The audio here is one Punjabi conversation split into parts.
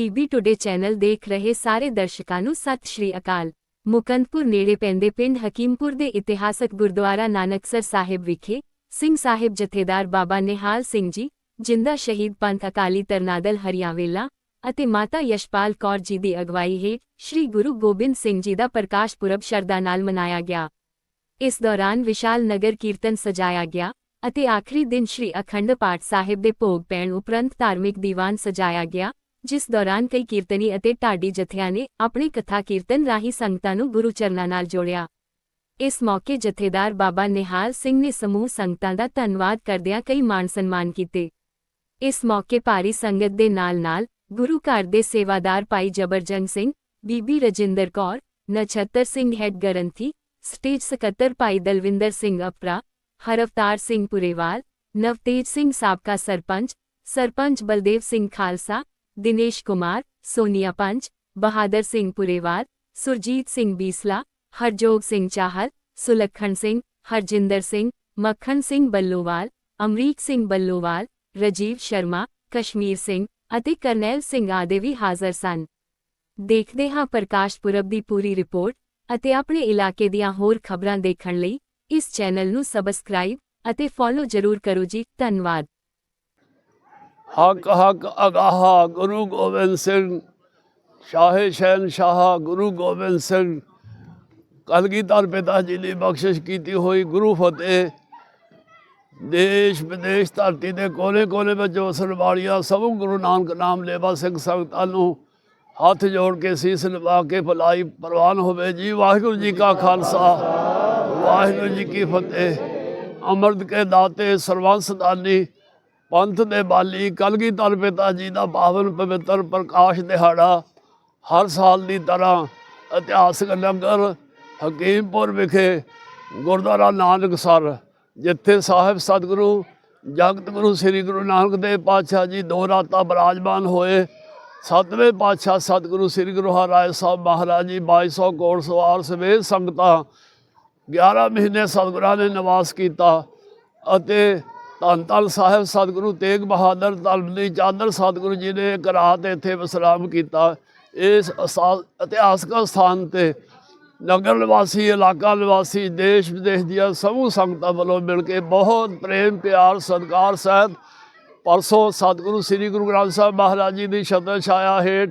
ਪੀਬੀ ਟੁਡੇ ਚੈਨਲ ਦੇਖ ਰਹੇ ਸਾਰੇ ਦਰਸ਼ਕਾਂ ਨੂੰ ਸਤਿ ਸ਼੍ਰੀ ਅਕਾਲ ਮੁਕੰਦਪੁਰ ਨੇੜੇ ਪੈਂਦੇ ਪਿੰਡ ਹਕੀਮਪੁਰ ਦੇ ਇਤਿਹਾਸਕ ਗੁਰਦੁਆਰਾ ਨਾਨਕਸਰ ਸਾਹਿਬ ਵਿਖੇ ਸਿੰਘ ਸਾਹਿਬ ਜਥੇਦਾਰ ਬਾਬਾ ਨਿਹਾਲ ਸਿੰਘ ਜੀ ਜਿੰਦਾ ਸ਼ਹੀਦ ਪੰਥ ਅਕਾਲੀ ਤਰਨਾਦਲ ਹਰੀਆਵੇਲਾ ਅਤੇ ਮਾਤਾ ਯਸ਼ਪਾਲ ਕੌਰ ਜੀ ਦੀ ਅਗਵਾਈ ਹੇਠ ਸ੍ਰੀ ਗੁਰੂ ਗੋਬਿੰਦ ਸਿੰਘ ਜੀ ਦਾ ਪ੍ਰਕਾਸ਼ ਪੁਰਬ ਸ਼ਰਧਾ ਨਾਲ ਮਨਾਇਆ ਗਿਆ ਇਸ ਦੌਰਾਨ ਵਿਸ਼ਾਲ ਨਗਰ ਕੀਰਤਨ ਸਜਾਇਆ ਗਿਆ ਅਤੇ ਆਖਰੀ ਦਿਨ ਸ੍ਰੀ ਅਖੰਡ ਪਾਠ ਸਾਹਿਬ ਦੇ ਭੋਗ ਪੈਣ ਉਪਰੰਤ ਧਾਰਮਿਕ ਦੀਵਾਨ ਸਜਾਇਆ ਗਿਆ ਜਿਸ ਦੌਰਾਨ ਕਈ ਕੀਰਤਨੀ ਅਤੇ ਢਾਡੀ ਜਥਿਆਂ ਨੇ ਆਪਣੀ ਕਥਾ ਕੀਰਤਨ ਰਾਹੀਂ ਸੰਗਤਾਂ ਨੂੰ ਗੁਰੂ ਚਰਨਾਂ ਨਾਲ ਜੋੜਿਆ। ਇਸ ਮੌਕੇ ਜਥੇਦਾਰ ਬਾਬਾ ਨਿਹਾਲ ਸਿੰਘ ਨੇ ਸਮੂਹ ਸੰਗਤਾਂ ਦਾ ਧੰਨਵਾਦ ਕਰਦਿਆਂ ਕਈ ਮਾਣ ਸਨਮਾਨ ਕੀਤੇ। ਇਸ ਮੌਕੇ ਭਾਰੀ ਸੰਗਤ ਦੇ ਨਾਲ-ਨਾਲ ਗੁਰੂ ਘਰ ਦੇ ਸੇਵਾਦਾਰ ਭਾਈ ਜਬਰਜੰਗ ਸਿੰਘ, ਬੀਬੀ ਰਜਿੰਦਰ ਕੌਰ, ਨਛੱਤਰ ਸਿੰਘ ਹੈਡ ਗਰੰਥੀ, ਸਟੇਜ ਸਕੱਤਰ ਭਾਈ ਦਲਵਿੰਦਰ ਸਿੰਘ ਅਪਰਾ, ਹਰਵਤਾਰ ਸਿੰਘ ਪੁਰੇਵਾਲ, ਨਵਤੇਜ ਸਿੰਘ ਸਾਬਕਾ ਸਰਪੰਚ ਸਰਪੰਚ ਬਲਦੇਵ ਸਿੰਘ ਖਾਲਸਾ ਦਿਨੇਸ਼ ਕੁਮਾਰ ਸੋਨੀਆ ਪੰਚ ਬਹਾਦਰ ਸਿੰਘ ਪੁਰੇਵਾਲ ਸੁਰਜੀਤ ਸਿੰਘ ਬੀਸਲਾ ਹਰਜੋਗ ਸਿੰਘ ਚਾਹਲ ਸੁਲੱਖਣ ਸਿੰਘ ਹਰਜਿੰਦਰ ਸਿੰਘ ਮੱਖਣ ਸਿੰਘ ਬੱਲੋਵਾਲ ਅਮਰੀਕ ਸਿੰਘ ਬੱਲੋਵਾਲ ਰਜੀਵ ਸ਼ਰਮਾ ਕਸ਼ਮੀਰ ਸਿੰਘ ਅਤੇ ਕਰਨੈਲ ਸਿੰਘ ਆਦਿ ਵੀ ਹਾਜ਼ਰ ਸਨ ਦੇਖਦੇ ਹਾਂ ਪ੍ਰਕਾਸ਼ ਪੁਰਬ ਦੀ ਪੂਰੀ ਰਿਪੋਰਟ ਅਤੇ ਆਪਣੇ ਇਲਾਕੇ ਦੀਆਂ ਹੋਰ ਖਬਰਾਂ ਦੇਖਣ ਲਈ ਇਸ ਚੈਨਲ ਨੂੰ ਸਬਸਕ੍ਰਾਈਬ ਅਤੇ ਫੋਲੋ ਜ਼ਰੂਰ ਕਰੋ ਜੀ ਧੰਨਵਾਦ ਹਕ ਹਕ ਅਗਾਹ ਗੁਰੂ ਗੋਬਿੰਦ ਸਿੰਘ। ਸ਼ਾਹੇ ਸ਼ਹਿਨਸ਼ਾਹ ਗੁਰੂ ਗੋਬਿੰਦ ਸਿੰਘ। ਕਲਗੀਧਰ ਪਿਤਾ ਜੀ ਦੀ ਬਖਸ਼ਿਸ਼ ਕੀਤੀ ਹੋਈ ਗੁਰੂ ਫਤਿਹ। ਦੇਸ਼ ਵਿਦੇਸ਼ ਧਰਤੀ ਦੇ ਕੋਨੇ-ਕੋਨੇ ਵਿੱਚ ਵਸਣ ਵਾਲੀਆਂ ਸਭ ਗੁਰੂ ਨਾਨਕ ਨਾਮ ਲੇਵਾ ਸਿੰਘ ਸੰਗਤਾਂ ਨੂੰ ਹੱਥ ਜੋੜ ਕੇ ਸੀਸ ਨਿਵਾ ਕੇ ਭਲਾਈ ਪ੍ਰਵਾਨ ਹੋਵੇ। ਜੀ ਵਾਹਿਗੁਰੂ ਜੀ ਕਾ ਖਾਲਸਾ, ਵਾਹਿਗੁਰੂ ਜੀ ਕੀ ਫਤਿਹ। ਅੰਮ੍ਰਿਤ ਕੇ ਦਾਤੇ ਸਰਵੰਸ ਦਾਨੀ ਪੰਥ ਦੇ ਬਾਲੀ ਕਲਗੀਧਰ ਪਿਤਾ ਜੀ ਦਾ ਪਾਵਨ ਪਵਿੱਤਰ ਪ੍ਰਕਾਸ਼ ਦਿਹਾੜਾ ਹਰ ਸਾਲ ਦੀ ਤਰ੍ਹਾਂ ਇਤਿਹਾਸਕ ਲੰਗਰ ਹਕੀਮਪੁਰ ਵਿਖੇ ਗੁਰਦੁਆਰਾ ਨਾਨਕ ਸਰ, ਜਿੱਥੇ ਸਾਹਿਬ ਸਤਿਗੁਰੂ, ਜਗਤ ਗੁਰੂ ਸ੍ਰੀ ਗੁਰੂ ਨਾਨਕ ਦੇਵ ਪਾਤਸ਼ਾਹ ਜੀ ਦੋ ਰਾਤਾਂ ਬਰਾਜਮਾਨ ਹੋਏ। ਸਤਵੇਂ ਪਾਤਸ਼ਾਹ ਸਤਿਗੁਰੂ ਸ੍ਰੀ ਗੁਰੂ ਹਰਿਰਾਏ ਸਾਹਿਬ ਮਹਾਰਾਜ ਜੀ 2200 ਕੋੜ ਸਵਾਰ ਸਮੇਤ ਸੰਗਤਾਂ 11 ਮਹੀਨੇ ਸਤਿਗੁਰਾਂ ਨੇ ਨਿਵਾਸ ਕੀਤਾ ਅਤੇ ਧੰਨ ਧੰਨ ਸਾਹਿਬ, ਸਤਿਗੁਰੂ ਤੇਗ ਬਹਾਦਰ, ਧਰਮ ਦੀ ਚਾਦਰ ਸਤਿਗੁਰੂ ਜੀ ਨੇ ਇੱਕ ਰਾਤ ਇੱਥੇ ਵਿਸਰਾਮ ਕੀਤਾ। ਇਸ ਅਸਾ- ਇਤਿਹਾਸਕ ਸਥਾਨ ਤੇ ਨਗਰ ਨਿਵਾਸੀ, ਇਲਾਕਾ ਨਿਵਾਸੀ, ਦੇਸ਼ ਵਿਦੇਸ਼ ਦੀਆਂ ਸਮੂਹ ਸੰਗਤਾਂ ਵੱਲੋਂ ਮਿਲ ਕੇ ਬਹੁਤ ਪ੍ਰੇਮ, ਪਿਆਰ, ਸਤਿਕਾਰ ਸਹਿਤ ਪਰਸੋਂ ਸਤਿਗੁਰੂ ਸ੍ਰੀ ਗੁਰੂ ਗ੍ਰੰਥ ਸਾਹਿਬ ਮਹਾਰਾਜ ਜੀ ਦੀ ਸ਼ਬਦ ਛਾਇਆ ਹੇਠ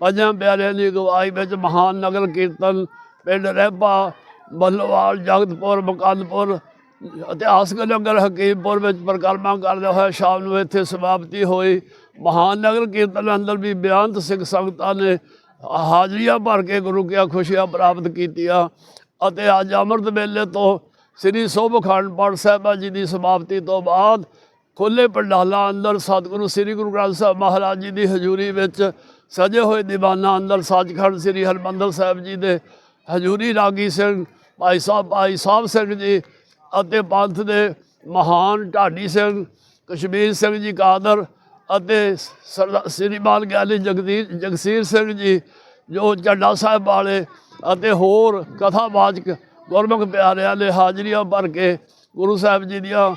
ਪੰਜਾਂ ਪਿਆਰਿਆਂ ਦੀ ਅਗਵਾਈ ਵਿੱਚ ਮਹਾਨ ਨਗਰ ਕੀਰਤਨ ਪਿੰਡ ਰਹਿਬਾ, ਬੱਲੋਵਾਲ, ਜਗਤਪੁਰ, ਮਕੰਦਪੁਰ ਇਤਿਹਾਸਕ ਨਗਰ ਹਕੀਮਪੁਰ ਵਿੱਚ ਪ੍ਰਕਰਮਾ ਕਰਦੇ ਹੋਏ ਸ਼ਾਮ ਨੂੰ ਇੱਥੇ ਸਮਾਪਤੀ ਹੋਈ। ਮਹਾਨ ਨਗਰ ਕੀਰਤਨ ਅੰਦਰ ਵੀ ਬਿਆੰਤ ਸਿੰਘ ਸੰਗਤਾਂ ਨੇ ਹਾਜ਼ਰੀਆਂ ਭਰ ਕੇ ਗੁਰੂ ਕੀਆਂ ਖੁਸ਼ੀਆਂ ਪ੍ਰਾਪਤ ਕੀਤੀਆਂ ਅਤੇ ਅੱਜ ਅੰਮ੍ਰਿਤ ਵੇਲੇ ਤੋਂ ਸ੍ਰੀ ਸੋਭ ਅਖੰਡ ਪਾਠ ਸਾਹਿਬਾਂ ਜੀ ਦੀ ਸਮਾਪਤੀ ਤੋਂ ਬਾਅਦ ਖੁੱਲੇ ਪੰਡਾਲਾਂ ਅੰਦਰ ਸਤਿਗੁਰੂ ਸ੍ਰੀ ਗੁਰੂ ਗ੍ਰੰਥ ਸਾਹਿਬ ਮਹਾਰਾਜ ਜੀ ਦੀ ਹਜ਼ੂਰੀ ਵਿੱਚ ਸਜੇ ਹੋਏ ਦੀਵਾਨਾਂ ਅੰਦਰ ਸੱਚਖੰਡ ਸ੍ਰੀ ਹਰਿਮੰਦਰ ਸਾਹਿਬ ਜੀ ਦੇ ਹਜ਼ੂਰੀ ਰਾਗੀ ਸਿੰਘ, ਭਾਈ ਸਾਹਿਬ ਭਾਈ ਸਾਹਿਬ ਸਿੰਘ ਜੀ ਅਤੇ ਪੰਥ ਦੇ ਮਹਾਨ ਢਾਡੀ ਸਿੰਘ, ਕਸ਼ਮੀਰ ਸਿੰਘ ਜੀ ਕਾਦਰ ਅਤੇ ਸਰਦਾ- ਸ੍ਰੀਮਾਨ ਗਿਆਨੀ ਜਗਦੀਸ਼ ਜਗਸੀਰ ਸਿੰਘ ਜੀ, ਜੋ ਝੰਡਾ ਸਾਹਿਬ ਵਾਲੇ ਅਤੇ ਹੋਰ ਕਥਾਵਾਚਕ ਗੁਰਮੁਖ ਪਿਆਰਿਆਂ ਨੇ ਹਾਜ਼ਰੀਆਂ ਭਰ ਕੇ ਗੁਰੂ ਸਾਹਿਬ ਜੀ ਦੀਆਂ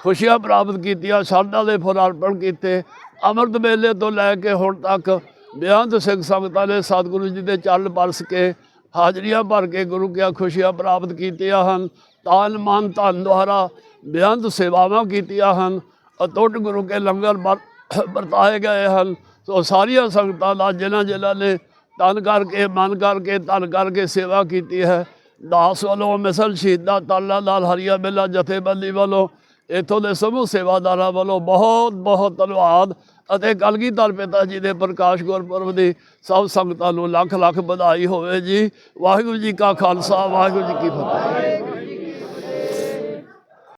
ਖੁਸ਼ੀਆਂ ਪ੍ਰਾਪਤ ਕੀਤੀਆਂ ਸ਼ਰਧਾ ਦੇ ਫੁੱਲ ਅਰਪਣ ਕੀਤੇ, ਅੰਮ੍ਰਿਤ ਵੇਲੇ ਤੋਂ ਲੈ ਕੇ ਹੁਣ ਤੱਕ ਬੇਅੰਤ ਸਿੰਘ ਸੰਗਤਾਂ ਨੇ ਸਤਿਗੁਰੂ ਜੀ ਦੇ ਚੱਲ ਪਰਸ ਕੇ ਹਾਜ਼ਰੀਆਂ ਭਰ ਕੇ ਗੁਰੂ ਕੀਆਂ ਖੁਸ਼ੀਆਂ ਪ੍ਰਾਪਤ ਕੀਤੀਆਂ ਹਨ। ਤਾਨ ਮਨ, ਧਨ ਦੁਆਰਾ ਬੇਅੰਤ ਸੇਵਾਵਾਂ ਕੀਤੀਆਂ ਹਨ। ਅਤੁੱਟ ਗੁਰੂ ਕੇ ਲੰਗਰ ਵਰਤਾਏ ਗਏ ਹਨ। ਸੋ ਸਾਰੀਆਂ ਸੰਗਤਾਂ ਦਾ ਜਿਨ੍ਹਾਂ ਜਿਨ੍ਹਾਂ ਨੇ ਤਨ ਕਰਕੇ, ਮਨ ਕਰਕੇ, ਧਨ ਕਰਕੇ ਸੇਵਾ ਕੀਤੀ ਹੈ, ਦਾਸ ਵੱਲੋਂ ਮਿਸਲ ਸ਼ਹੀਦਾਂ ਤਾਲਾ ਲਾਲ ਹਰੀਆ ਮੇਲਾ ਜਥੇਬੰਦੀ ਵੱਲੋਂ ਇੱਥੋਂ ਦੇ ਸਮੂਹ ਸੇਵਾਦਾਰਾਂ ਵੱਲੋਂ ਬਹੁਤ ਬਹੁਤ ਧੰਨਵਾਦ ਅਤੇ ਕਲਗੀਧਰ ਪਿਤਾ ਜੀ ਦੇ ਪ੍ਰਕਾਸ਼ ਗੁਰਪੁਰਬ ਦੀ ਸਭ ਸੰਗਤਾਂ ਨੂੰ ਲੱਖ ਲੱਖ ਵਧਾਈ ਹੋਵੇ ਜੀ। ਵਾਹਿਗੁਰੂ ਜੀ ਕਾ ਖਾਲਸਾ, ਵਾਹਿਗੁਰੂ ਜੀ ਕੀ ਫਤਿਹ।